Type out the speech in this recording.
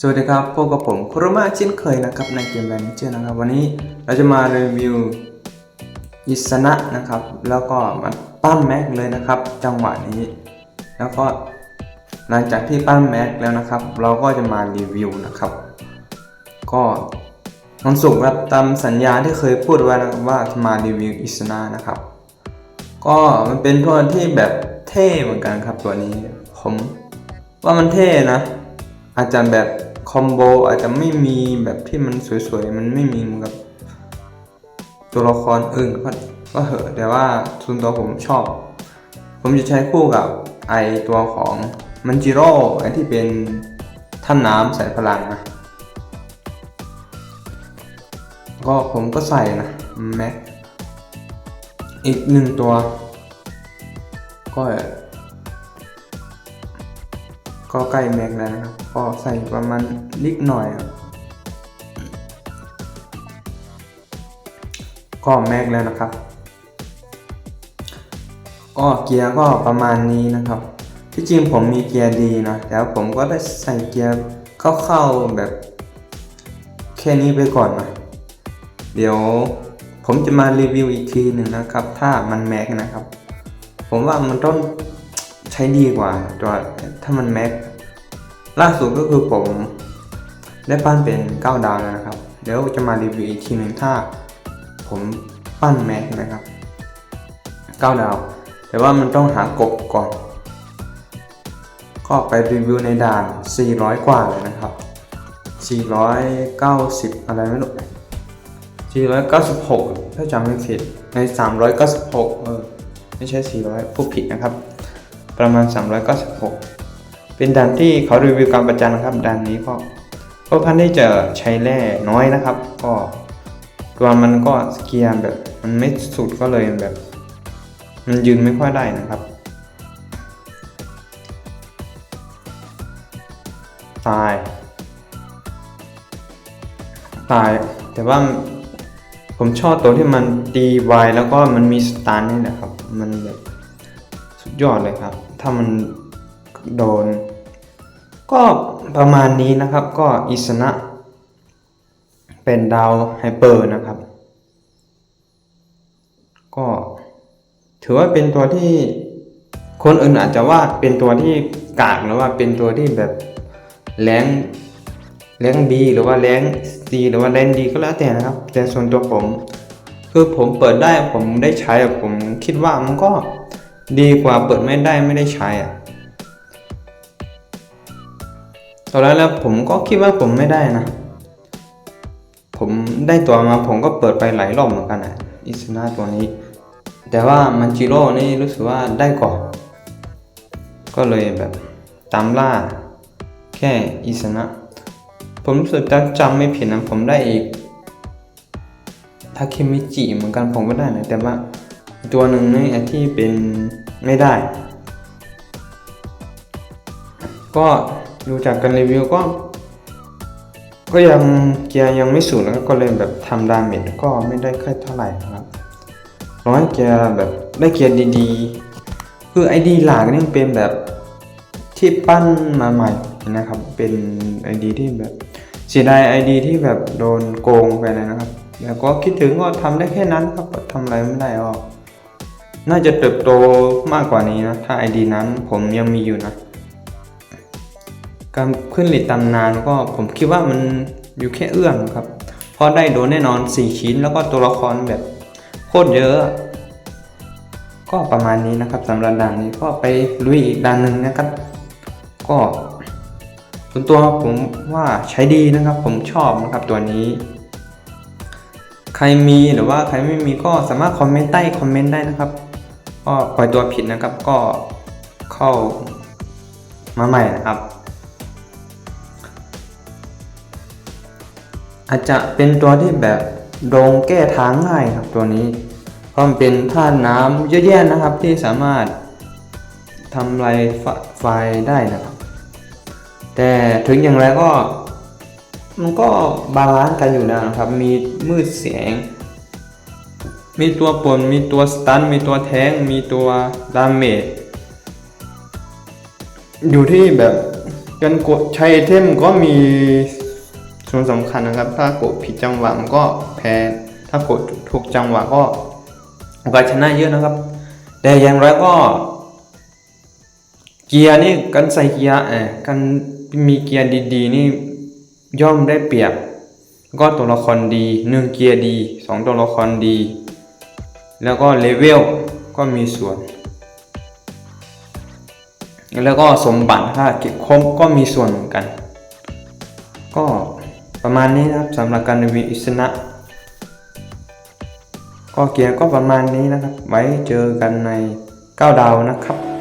สวัสดีครับพบกับผมคุรมาเช่นเคยนะครับในเกมแบนเจอร์นะครับ วันนี้เราจะมารีวิวอิสนะนะครับ แล้วก็มาปั้นแม็กเลยนะครับ จังหวะนี้ แล้วก็หลังจากที่ปั้นแม็กแล้วนะครับ เราก็จะมารีวิวนะครับ ก็มันสุกครับตามสัญญาที่เคยพูดไว้นะครับว่าจะมารีวิวอิสนะนะครับ ก็มันเป็นตัวที่แบบเท่เหมือนกันครับตัวนี้ ผมว่ามันเท่นะ อาจจะแบบคอมโบอาจจะไม่มีแบบที่มันสวยๆ มันไม่มีเหมือนกับตัวละครอื่นก็ก็เหอะแต่ว่าส่วนตัวผมชอบ ผมจะใช้คู่กับไอตัวของมันจิโร่ไอที่เป็นท่านน้ำใส่พลังนะก็ผมก็ใส่นะแม็กอีกหนึ่งตัว ก็ ก็ใกล้แม็กแล้วนะครับ ก็ใส่ประมาณนิดหน่อยครับก็แม็กแล้วนะครับ ก็เกียร์ก็ประมาณนี้นะครับ ที่จริงผมมีเกียร์ดีนะแต่ว่าผมก็ได้ใส่เกียร์เข้าๆแบบแค่นี้ไปก่อนนะเดี๋ยวผมจะมารีวิวอีกทีหนึ่งนะครับ ถ้ามันแม็กนะครับ ผมว่ามันต้อง ใช้ดีกว่าตัวถ้ามันแม็กล่าสุดก็คือผม ได้ปั้นเป็น 9 ดาวแล้วนะครับ เดี๋ยวจะมารีวิวอีกทีหนึ่งถ้า ผมปั้นแม็กนะครับ 9 ดาว แต่ว่ามันต้องหากบก่อน ก็ไปรีวิวในด่าน 400 กว่าเลยนะครับ 490 อะไรไม่รู้496 ถ้าจำไม่ผิดใน 396 เออ ไม่ใช่ 400 ผู้ผิดนะครับ ประมาณ 396 เป็นด่านที่เขารีวิวการประจันนะครับด่านนี้ก็ก็พันที่จะใช้แร่น้อยนะครับ ก็ตัวมันก็สเกียร์แบบมันไม่สุดก็เลยแบบ มันยืนไม่ค่อยได้นะครับตายตายแต่ว่าผมชอบตัวที่มันตีไวแล้วก็มันมีสตาร์นี่แหละครับ มันแบบ ยอดเลยครับ ถ้ามันโดน ก็ประมาณนี้นะครับก็อิสนะ เป็นดาวไฮเปอร์นะครับ ก็ถือว่าเป็นตัวที่คนอื่นอาจจะว่าเป็นตัวที่กากหรือว่าเป็นตัวที่แบบแรงแรงบีหรือว่าแรงซีหรือว่าแรงดีก็แล้วแต่นะครับ แต่ส่วนตัวผม คือผมเปิดได้ผมได้ใช้ผมคิดว่ามันก็ ดีกว่าเปิดไม่ได้ไม่ได้ใช้อะตอนแรกแล้วผมก็คิดว่าผมไม่ได้นะ ผมได้ตัวมาผมก็เปิดไปหลายรอบเหมือนกันอะอิสนาตัวนี้ แต่ว่ามันจิโร่นี่รู้สึกว่าได้ก่อน ก็เลยแบบตามล่า แค่อิสนะผมรู้สึกจะจำไม่ผิดนะผมได้อีกทาเคมิจิเหมือนกันผมก็ได้นะแต่ว่าตัวหนึ่งนี่ที่เป็น ไม่ได้ ก็ดูจากการรีวิวก็ ก็ยังเกียร์ยังไม่สูงแล้วก็เลยแบบทำดาเมจก็ไม่ได้ค่อยเท่าไหร่ครับร้อยเกียร์แบบได้เกียร์ดีๆ คือไอดีหลักนี่เป็นแบบที่ปั้นมาใหม่นะครับ เป็นไอดีที่แบบเสียดายไอดีที่แบบโดนโกงไปเลยนะครับ แล้วก็คิดถึงก็ทำได้แค่นั้นครับทำอะไรไม่ได้หรอก น่าจะเติบโตมากกว่านี้นะ ถ้าไอดีนั้นผมยังมีอยู่นะ การขึ้นหลีดตำนานก็ผมคิดว่ามันอยู่แค่เอื้อมครับ เพราะได้โดนแน่นอน 4 ชิ้นแล้วก็ตัวละครแบบโคตรเยอะ ก็ประมาณนี้นะครับสำหรับด่านนี้ก็ไปลุยอีกด่านหนึ่งนะครับ ก็ส่วนตัวผมว่าใช้ดีนะครับ ผมชอบนะครับตัวนี้ ใครมีหรือว่าใครไม่มีก็สามารถคอมเมนต์ใต้คอมเมนต์ได้นะครับ ก็ปล่อยตัวผิดนะครับก็เข้ามาใหม่นะครับ อาจจะเป็นตัวที่แบบโดงแก้ทางง่ายครับตัวนี้เพราะมันเป็นธาตุน้ำเยอะแยะนะครับที่สามารถทำลายไฟได้นะครับ แต่ถึงอย่างไรก็มันก็บาลานซ์กันอยู่นะครับ มีมืดเสียง มีตัวปนมีตัวสตัน มีตัวแทงมีตัวดาเมจอยู่ที่แบบการกดใช้ไอเทมก็มีส่วนสำคัญนะครับ ถ้ากดผิดจังหวะมันก็แพ้ ถ้ากดถูกจังหวะก็โอกาสชนะเยอะนะครับ แต่อย่างไรก็ เกียร์นี่การใส่เกียร์เออการมีเกียร์ดีๆ นี่ย่อมได้เปรียบ ก็ตัวละครดีหนึ่งเกียร์ดีสองตัวละครดี แล้วก็เลเวลก็มีส่วน แล้วก็สมบัติถ้าเก็บครบก็มีส่วนเหมือนกัน ก็ประมาณนี้นะครับสำหรับการรีวิวอิสนะก็เกียร์ก็ประมาณนี้นะครับ ไว้เจอกันใน 9 ดาวนะครับ